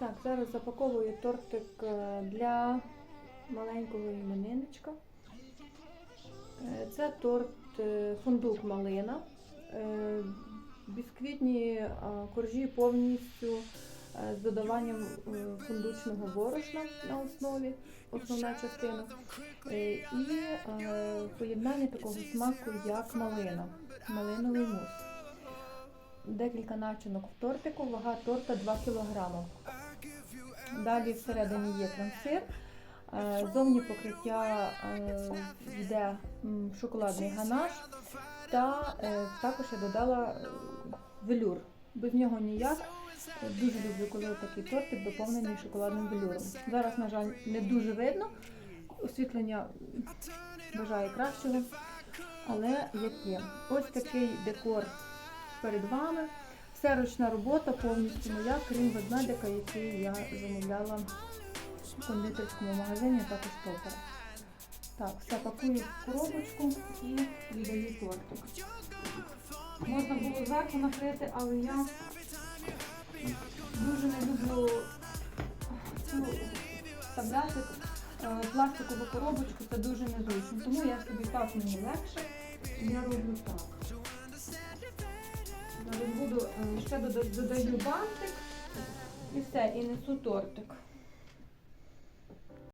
Так, зараз запаковую тортик е, для маленького іменинничка. Е, Це торт е, фундук малина. Бісквітні коржі повністю з додаванням фундучного борошна на основі, основна частина. І поєднання такого смаку, як малина, малиновий мус. Декілька начинок в тортику, вага торта 2 кг. Далі всередині є крем-сир. Е, Зовні покриття е, йде шоколадний ганаш та е, також я додала велюр. Без нього ніяк. Дуже люблю, коли такий тортик доповнений шоколадним велюром. Зараз, на жаль, не дуже видно. Освітлення бажає кращого, але як є. Ось такий декор перед вами. Все ручна робота повністю моя, крім ведмедика, який я замовляла в кондитерському магазині, також топера. Так, все пакую в коробочку і віддаю тортик. Можна було зверху накрити, але я дуже не люблю цю вставляти е, пластикову коробочку, це дуже незручно. Тому я собі так мені легше, я роблю так. Ще додаю бантик і все, і несу тортик.